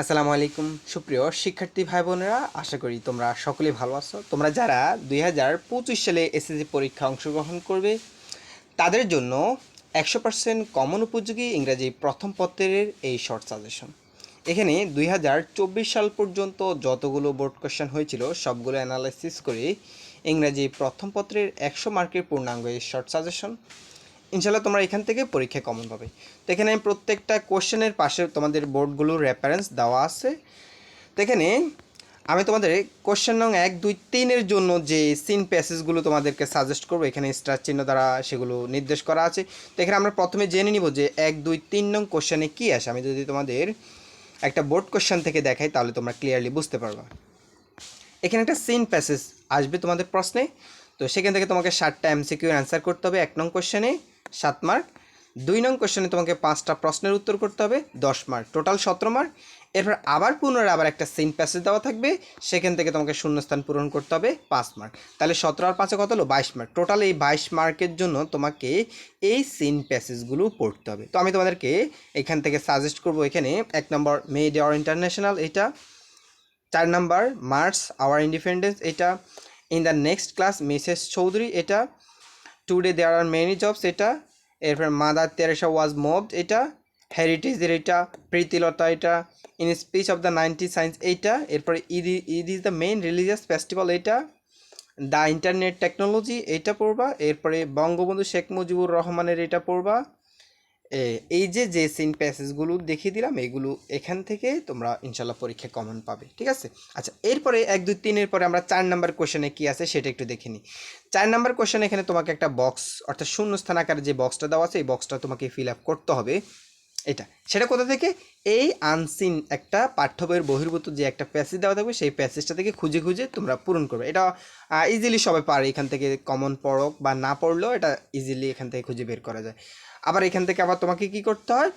আসসালামু আলাইকুম। সুপ্রিয় শিক্ষার্থী ভাই বোনেরা আশা করি তোমরা সকলেই ভালো আছো। তোমরা যারা দুই হাজার পঁচিশ সালে এসএসসি পরীক্ষা অংশগ্রহণ করবে, তাদের জন্য একশো পার্সেন্ট কমন উপযোগী ইংরাজি প্রথম পত্রের এই শর্ট সাজেশন এখানে দুই হাজার চব্বিশ সাল পর্যন্ত যতগুলো বোর্ড কোশ্চেন হয়েছিল, সবগুলো অ্যানালাইসিস করে ইংরাজি প্রথম পত্রের একশো মার্কের পূর্ণাঙ্গ এই শর্ট সাজেশন ইনশাল্লাহ তোমরা এখান থেকে পরীক্ষা কমন পাবে। তো এখানে আমি প্রত্যেকটা কোশ্চেনের পাশে তোমাদের বোর্ডগুলোর রেফারেন্স দেওয়া আছে। তো এখানে আমি তোমাদের কোশ্চেন নং এক, দুই তিনের জন্য যে সিন প্যাসেজগুলো তোমাদেরকে সাজেস্ট করব, এখানে স্টার চিহ্ন দ্বারা সেগুলো নির্দেশ করা আছে। তো এখানে আমরা প্রথমে জেনে নিব যে এক, দুই, তিন নং কোশ্চেনে কী আসে। আমি যদি তোমাদের একটা বোর্ড কোশ্চেন থেকে দেখাই, তাহলে তোমরা ক্লিয়ারলি বুঝতে পারবা। এখানে একটা সিন প্যাসেজ আসবে তোমাদের প্রশ্নে। তো সেখান থেকে তোমাকে ষাটটা এমসিকিউ অ্যান্সার করতে হবে এক নং কোশ্চেনে সাত মার্ক। দুই নং কোশ্চেনে তোমাকে পাঁচটা প্রশ্নের উত্তর করতে হবে, দশ মার্ক। টোটাল সতেরো মার্ক। এরপর আবার পুনরায় আবার একটা সিন প্যাসেজ দেওয়া থাকবে, সেখান থেকে তোমাকে শূন্যস্থান পূরণ করতে হবে, পাঁচ মার্ক। তাহলে সতেরো আর পাঁচে কত হলো? বাইশ মার্ক। টোটাল এই বাইশ মার্কের জন্য তোমাকে এই সিন প্যাসেজগুলো পড়তে হবে। তো আমি তোমাদেরকে এখান থেকে সাজেস্ট করব এখানে, এক নম্বর মেড আওয়ার ইন্টারন্যাশনাল এটা, চার নাম্বার মার্চ আওয়ার ইন্ডিপেন্ডেন্স এটা in the next class Mrs Chowdhury এটা today there are many jobs এটা এরপর মাদার তেরেসা ওয়াজ মোভড এটা হেরিটেজের এটা প্রীতিলতা, এটা in speech of the ninety science এইটা। এরপরে Eid Eid is the main religious festival এটা দ্য ইন্টারনেট টেকনোলজি এটা পড়বা। এরপরে বঙ্গবন্ধু শেখ মুজিবুর রহমানের এটা পড়বা। এই যে যে সিন প্যাসেজগুলো দেখিয়ে দিলাম, এগুলো এখান থেকে তোমরা ইনশাল্লাহ পরীক্ষায় কমন পাবে, ঠিক আছে? আচ্ছা এরপরে এক, দুই, তিনের পরে আমরা চার নাম্বার কোশ্চেনে কী আছে সেটা একটু দেখে নিই। চার নাম্বার কোশ্চেন এখানে তোমাকে একটা বক্স অর্থাৎ শূন্যস্থান আকারে যে বক্সটা দেওয়া আছে, এই বক্সটা তোমাকে ফিল আপ করতে হবে। এটা, সেটা কোথা থেকে? এই আনসিন একটা পাঠ্য বইয়ের বহির্ভূত যে একটা প্যাসেজ দেওয়া থাকবে, সেই প্যাসেজটা থেকে খুঁজে খুঁজে তোমরা পূরণ করবে। এটা ইজিলি সবাই পারে, এখান থেকে কমন পড়ক বা না পড়লেও এটা ইজিলি এখান থেকে খুঁজে বের করা যায়। আবার এখান থেকে আবার তোমাকে কি করতে হয়?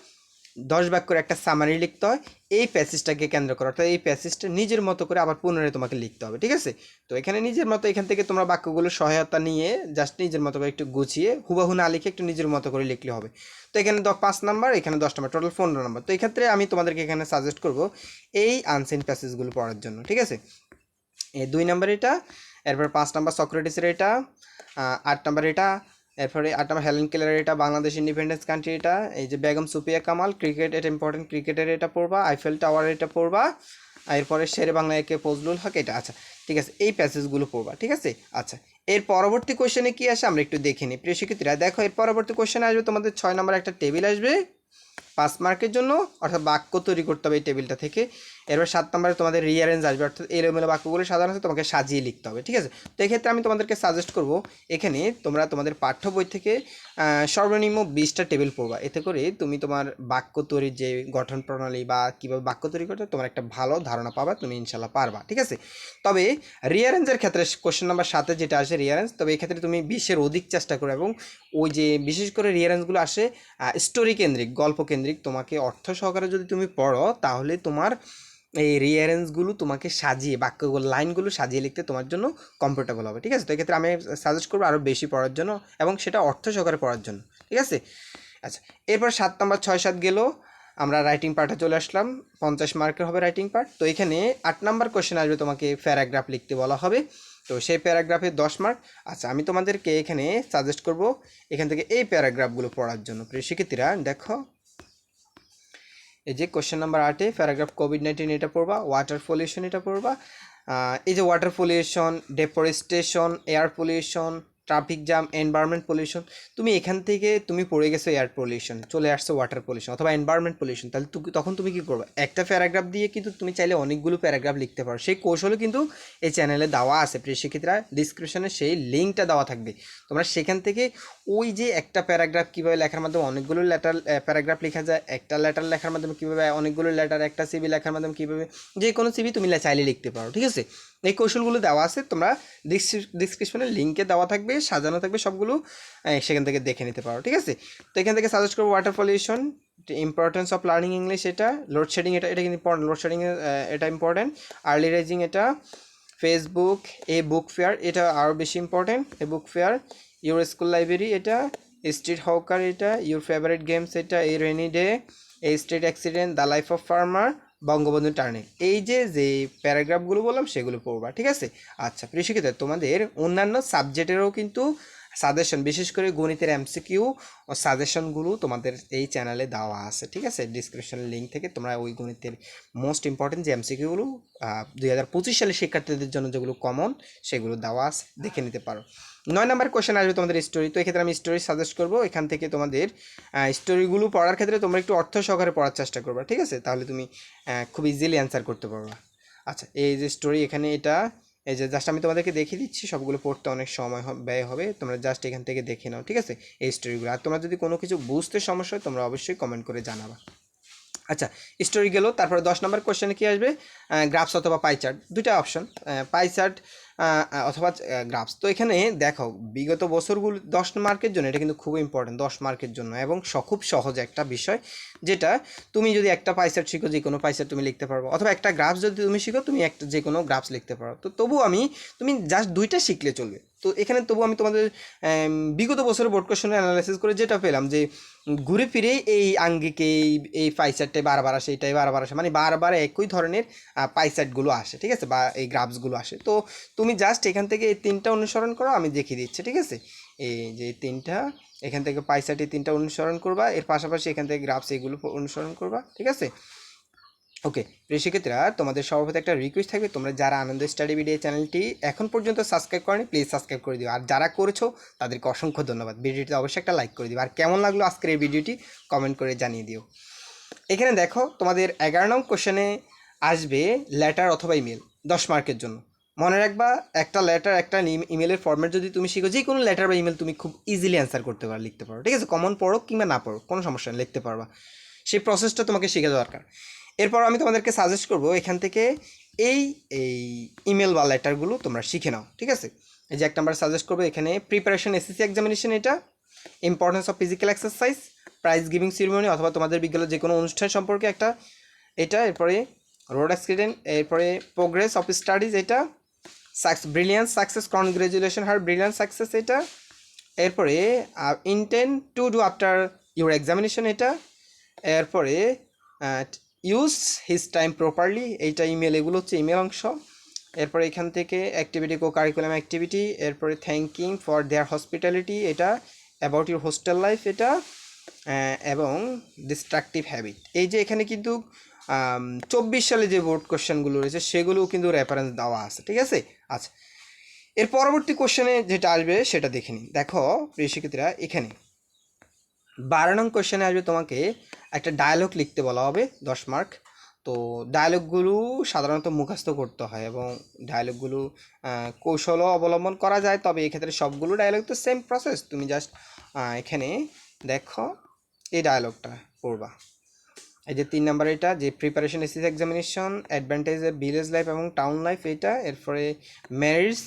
দশ বাক্যের একটা সামারি লিখতে হয়। এই প্যাসেজটাকে কেন্দ্র করে। অর্থাৎ এই প্যাসেজটা নিজের মতো করে আবার পুনরায় তোমাকে লিখতে হবে, ঠিক আছে? তো এখানে নিজের মতো এখান থেকে তোমরা বাক্যগুলো সহায়তা নিয়ে জাস্ট নিজের মতো করে একটু গুছিয়ে হুবাহু না লিখে একটু নিজের মতো করে লিখলে হবে। তো এখানে দশ পাঁচ নাম্বার এখানে দশ নাম্বার টোটাল পনেরো নাম্বার তো এক্ষেত্রে আমি তোমাদেরকে এখানে সাজেস্ট করব এই আনসেন প্যাসেজগুলো পড়ার জন্য, ঠিক আছে? এ দুই নাম্বার এটা, এরপর পাঁচ নাম্বার সক্রেটিসের এটা আট নাম্বার এটা এরপরে আট নাম্বার হেলেন কেলার এটা, বাংলাদেশ ইন্ডিপেন্ডেন্স কান্ট্রি এটা, এই যে বেগম সুপিয়া কামাল ক্রিকেট এটা ইম্পর্টেন্ট ক্রিকেটের এটা পড়বা আইফেল টাওয়ার এটা পড়বা, এরপরে শেরে বাংলা একে ফজলুল হক, এটা আচ্ছা ঠিক আছে, এই প্যাসেজগুলো পড়বা, ঠিক আছে আচ্ছা এর পরবর্তী কোয়েশনে কি আসে, আমরা একটু দেখে নিই। প্রিয় শিক্ষার্থীরা, দেখো, এর পরবর্তী কোয়েশনে আসবে, তোমাদের ছয় নম্বর একটা টেবিল আসবে। পাঁচ মার্কের জন্য অর্থাৎ বাক্য তৈরি করতে হবে এই টেবিলটা থেকে। এরপর সাত নম্বরে তোমাদের রিয়ারেঞ্জ আসবে, অর্থাৎ এলোমেলো বাক্যগুলো সাধারণত তোমাকে সাজিয়ে লিখতে হবে, ঠিক আছে? তো এক্ষেত্রে আমি তোমাদেরকে সাজেস্ট করব, এখানে তোমরা তোমাদের পাঠ্য বই থেকে সর্বনিম্ন বিশটা টেবিল পড়বা। এতে করে তুমি তোমার বাক্য তৈরির যে গঠন প্রণালী বা কীভাবে বাক্য তৈরি করতে তোমার একটা ভালো ধারণা পাবা, তুমি ইনশাল্লাহ পারবা, ঠিক আছে? তবে রিয়ারেঞ্জের ক্ষেত্রে কোশ্চেন নাম্বার সাথে যেটা আসে রিয়ারেঞ্জ তবে এক্ষেত্রে তুমি বিশের অধিক চেষ্টা করো এবং ওই যে বিশেষ করে রিয়ারেঞ্জগুলো আসে স্টোরি কেন্দ্রিক, গল্প কেন্দ্রিক তোমাকে অর্থ সহকারে যদি তুমি পড়ো, তাহলে তোমার এই রিয়ারেঞ্জগুলো তোমাকে সাজিয়ে বাক্যগুলো লাইনগুলো সাজিয়ে লিখতে তোমার জন্য কমফোর্টেবল হবে, ঠিক আছে? তো এক্ষেত্রে আমি সাজেস্ট করব আরও বেশি পড়ার জন্য এবং সেটা অর্থ সহকারে পড়ার জন্য, ঠিক আছে? আচ্ছা এরপর সাত নম্বর ছয় সাত গেল, আমরা রাইটিং পার্টে চলে আসলাম, পঞ্চাশ মার্কের হবে রাইটিং পার্ট তো এখানে আট নাম্বার কোশ্চেন আসবে তোমাকে প্যারাগ্রাফ লিখতে বলা হবে, তো সেই প্যারাগ্রাফে দশ মার্ক আচ্ছা আমি তোমাদেরকে এখানে সাজেস্ট করব, এখান থেকে এই প্যারাগ্রাফগুলো পড়ার জন্য, প্রিয় শিক্ষার্থীরা, দেখো এই যে কোশ্চেন নাম্বার আটে প্যারাগ্রাফ কোভিড নাইন্টিন এটা পড়বা ওয়াটার পলিউশন এটা পড়বা এই যে water pollution deforestation air pollution traffic jam environment pollution তুমি এখান থেকে তুমি পড়ে গেছো এয়ার পলিউশন চলে আসছো ওয়াটার পলিউশন অথবা এনভায়রনমেন্ট পলিউশন তাহলে তখন তুমি কী করবে? একটা প্যারাগ্রাফ দিয়ে কিন্তু তুমি চাইলে অনেকগুলো প্যারাগ্রাফ লিখতে পারো। সেই কৌশলও কিন্তু এই চ্যানেলে দেওয়া আছে। প্রিয় শিক্ষিতরা ডিসক্রিপশনে সেই লিঙ্কটা দেওয়া থাকবে। তোমরা সেখান থেকে ওই যে একটা প্যারাগ্রাফ কীভাবে লেখার মাধ্যমে অনেকগুলো লেটার প্যারাগ্রাফ লেখা যায়, একটা লেটার লেখার মাধ্যমে কীভাবে অনেকগুলো লেটার একটা সিবি লেখার মাধ্যমে কীভাবে যে কোনো সিবি তুমি চাইলে লিখতে পারো, ঠিক আছে? এই কৌশলগুলো দেওয়া আছে, তোমরা ডিসক্রিপশনে লিঙ্কে দেওয়া থাকবে, সাজানো থাকবে সবগুলো সেখান থেকে দেখে নিতে পারো, ঠিক আছে? তো এখান থেকে সাজেস্ট করব water pollution importance of learning English এটা লোডশেডিং এটা এটা কিন্তু ইম্পর্টেন্ট লোডশেডিং এটা ইম্পর্টেন্ট আর্লি রাইজিং এটা ফেসবুক এ বুক ফেয়ার এটা আরও বেশি important a book fair your school library এটা স্ট্রিট হকার এটা ইউর ফেভারিট গেমস এটা a rainy day a street accident the life of farmer Bangabandhu tunnel এই যে যে প্যারাগ্রাফগুলো বললাম, সেগুলো পড়বা, ঠিক আছে? আচ্ছা প্রিয় তোমাদের অন্যান্য সাবজেক্টেরও কিন্তু সাজেশন, বিশেষ করে গণিতের এমসিকিউ ও সাজেশনগুলো তোমাদের এই চ্যানেলে দেওয়া আছে, ঠিক আছে? ডিসক্রিপশন লিঙ্ক থেকে তোমরা ওই গণিতের মোস্ট ইম্পর্টেন্ট যে এমসিকিউগুলো দুই হাজার পঁচিশ সালের শিক্ষার্থীদের জন্য যেগুলো কমন সেগুলো দেওয়া আছে, দেখে নিতে পারো। নয় নাম্বার কোয়েশ্চেন আসবে তোমাদের স্টোরি তো এক্ষেত্রে আমি স্টোরি সাজেস্ট করব। এখান থেকে তোমাদের স্টোরিগুলো পড়ার ক্ষেত্রে তোমরা একটু অর্থ সহকারে পড়ার চেষ্টা করবে, ঠিক আছে? তাহলে তুমি খুব ইজিলি অ্যান্সার করতে পারবে। আচ্ছা এই যে স্টোরি এখানে এটা, এই যে জাস্ট আমি তোমাদেরকে দেখিয়ে দিচ্ছি, সবগুলো পড়তে অনেক সময় ব্যয় হবে, তোমরা জাস্ট এখান থেকে দেখে নাও, ঠিক আছে? এই স্টোরিগুলো আর তোমরা যদি কোনো কিছু বুঝতে সমস্যা হয়, তোমরা অবশ্যই কমেন্ট করে জানাবা। আচ্ছা স্টোরি গেল, তারপরে দশ নম্বর কোশ্চেনে কী আসবে? গ্রাফস অথবা পাইচার্ট দুটা অপশন পাই চার্ট অথবা গ্রাফস। তো এখানে দেখো, বিগত বছরগুলো দশ মার্কের জন্য এটা কিন্তু খুব ইম্পর্টেন্ট দশ মার্কের জন্য। এবং খুব সহজ একটা বিষয়, যেটা তুমি যদি একটা পাইসার শিখো, যে কোনো পাইসার তুমি লিখতে পারব। অথবা একটা গ্রাফস যদি তুমি শিখো, তুমি একটা যে কোনো গ্রাফস লিখতে পারো। তো তবু আমি, তুমি জাস্ট দুইটা শিখলে চলবে। তো এখানে তবু আমি তোমাদের বিগত বছরের বোর্ড কোশ্চেন অ্যানালাইসিস করে যেটা পেলাম যে, ঘুরে ফিরে এই আঙ্গিকে, এই এই বারবার আসে এটাই বারবার আসে মানে বারবার একই ধরনের পাইসারগুলো আসে, ঠিক আছে? বা এই গ্রাফসগুলো আসে। তো তুমি জাস্ট এখান থেকে এই তিনটা অনুসরণ করো, আমি দেখিয়ে দিচ্ছি, ঠিক আছে? এই যে তিনটা, এখান থেকে পাইসাটি তিনটা অনুসরণ করবা, এর পাশাপাশি এখান থেকে গ্রাফস এগুলো অনুসরণ করবা, ঠিক আছে? ওকে শিক্ষার্থীরা তোমাদের সর্বপ্রথম একটা রিকোয়েস্ট থাকবে, তোমরা যারা আনন্দ স্টাডি ভিডিও চ্যানেলটি এখন পর্যন্ত সাবস্ক্রাইব করেনি প্লিজ সাবস্ক্রাইব করে দিও। আর যারা করেছ, তাদেরকে অসংখ্য ধন্যবাদ। ভিডিওটি অবশ্যই একটা লাইক করে দিও। আর কেমন লাগল আজকের এই ভিডিওটি কমেন্ট করে জানিয়ে দিও। এখানে দেখো, তোমাদের এগারো নং কোশ্চেনে আসবে লেটার অথবা ইমেল দশ মার্কের জন্য। মনে রাখবা, একটা লেটার একটা ইমেলের ফর্ম্যাট যদি তুমি শিখো, যে কোনো লেটার বা ইমেল তুমি খুব ইজিলি অ্যান্সার করতে পারো, লিখতে পারো। ঠিক আছে? কমন পড়ো কিংবা না পড়ো, কোনো সমস্যা নেই, লিখতে পারবা। সেই প্রসেসটা তোমাকে শিখে দরকার। এরপর আমি তোমাদেরকে সাজেস্ট করব এখান থেকে এই এই ইমেল বা লেটারগুলো তোমরা শিখে নাও, ঠিক আছে? এই যে এক নাম্বার সাজেস্ট করব, এখানে প্রিপারেশন এসএসসি এক্সামিনেশন এটা importance of physical exercise prize giving ceremony অথবা তোমাদের বিজ্ঞানের যে কোনো অনুষ্ঠান সম্পর্কে একটা এটা, এরপরে রোড অ্যাক্সিডেন্ট এরপরে প্রোগ্রেস অফ স্টাডিজ এটা sucks brilliance success congratulation her brilliance success এটা, এরপরে intend to do after your examination এটা, এরপরে ইউজ হিজ টাইম প্রপারলি এইটা ইমেল এগুলো হচ্ছে ইমেল অংশ। এরপরে এখান থেকে অ্যাক্টিভিটি কো কারিকুলাম অ্যাক্টিভিটি এরপরে থ্যাঙ্কিং ফর দেয়ার হসপিটালিটি এটা অ্যাবাউট ইউর হোস্টেল লাইফ এটা এবং ডিস্ট্রাকটিভ হ্যাবিট এই যে এখানে কিন্তু চব্বিশ সালে যে বোর্ড কোশ্চেনগুলো রয়েছে, সেগুলোও কিন্তু রেফারেন্স দেওয়া আছে, ঠিক আছে? আচ্ছা এর পরবর্তী কোশ্চেনে যেটা আসবে, সেটা দেখে নিন দেখো, প্রিয় শিক্ষার্থীরা, এখানে বারো নং কোশ্চেনে আসবে তোমাকে একটা ডায়ালগ লিখতে বলা হবে, দশ মার্ক তো ডায়ালগগুলো সাধারণত মুখস্থ করতে হয় এবং ডায়ালগগুলো কৌশলও অবলম্বন করা যায়। তবে এক্ষেত্রে সবগুলো ডায়ালগ তো সেম প্রসেস তুমি জাস্ট এখানে দেখো এই ডায়ালগটা পড়বা। এই যে তিন নাম্বার এটা, যে preparation SSC examination advantage village life এবং টাউন লাইফ এটা, এরপরে merits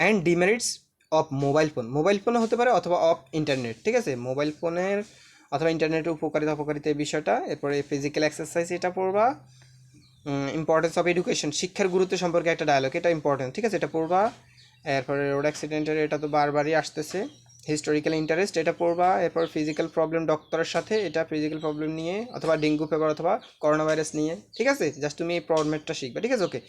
and demerits of mobile phone mobile ফোনও হতে পারে অথবা অফ ইন্টারনেট ঠিক আছে? মোবাইল ফোনের অথবা ইন্টারনেটের উপকারিতা, অপকারিতা এই বিষয়টা, এরপরে ফিজিক্যাল এক্সারসাইজ এটা পড়বা। ইম্পর্টেন্স অফ এডুকেশন শিক্ষার গুরুত্ব সম্পর্কে একটা ডায়লগ এটা ইম্পর্টেন্ট ঠিক আছে? এটা পড়বা। এরপরে রোড অ্যাক্সিডেন্টের এটা তো বারবারই আসতেছে। হিস্টোরিক্যাল ইন্টারেস্ট এটা পড়বা। এরপর ফিজিক্যাল প্রবলেম ডক্টরের সাথে এটা ফিজিক্যাল প্রবলেম নিয়ে, অথবা ডেঙ্গু ফিভার অথবা করোনা ভাইরাস নিয়ে, ঠিক আছে? জাস্ট তুমি এই ফর্মেটটা শিখবে, ঠিক আছে? Okay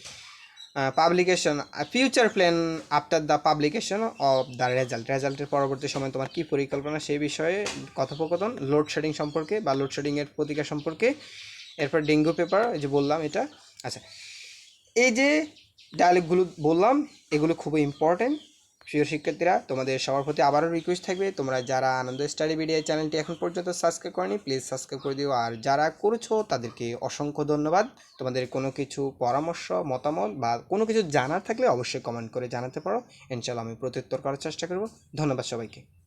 publication future plan after the publication of the result রেজাল্টের পরবর্তী সময় তোমার কী পরিকল্পনা সেই বিষয়ে কথোপকথন লোডশেডিং সম্পর্কে বা লোডশেডিংয়ের প্রতিকার সম্পর্কে। এরপর ডেঙ্গু পেপার যে বললাম এটা। আচ্ছা এই যে ডায়ালগুলো বললাম, এগুলো খুবই ইম্পর্টেন্ট প্রিয় শিক্ষার্থীরা, তোমাদের সবার প্রতি আবারও রিকোয়েস্ট থাকবে, তোমরা যারা আনন্দ স্টাডি ভিডিও চ্যানেলটি এখন পর্যন্ত সাবস্ক্রাইব করনি প্লিজ সাবস্ক্রাইব করে দিও। আর যারা করেছ, তাদেরকে অসংখ্য ধন্যবাদ। তোমাদের কোনো কিছু পরামর্শ, মতামত বা কোনো কিছু জানার থাকলে অবশ্যই কমেন্ট করে জানাতে পারো। ইনশাল্লাহ আমি প্রত্যুত্তর করার চেষ্টা করব। ধন্যবাদ সবাইকে।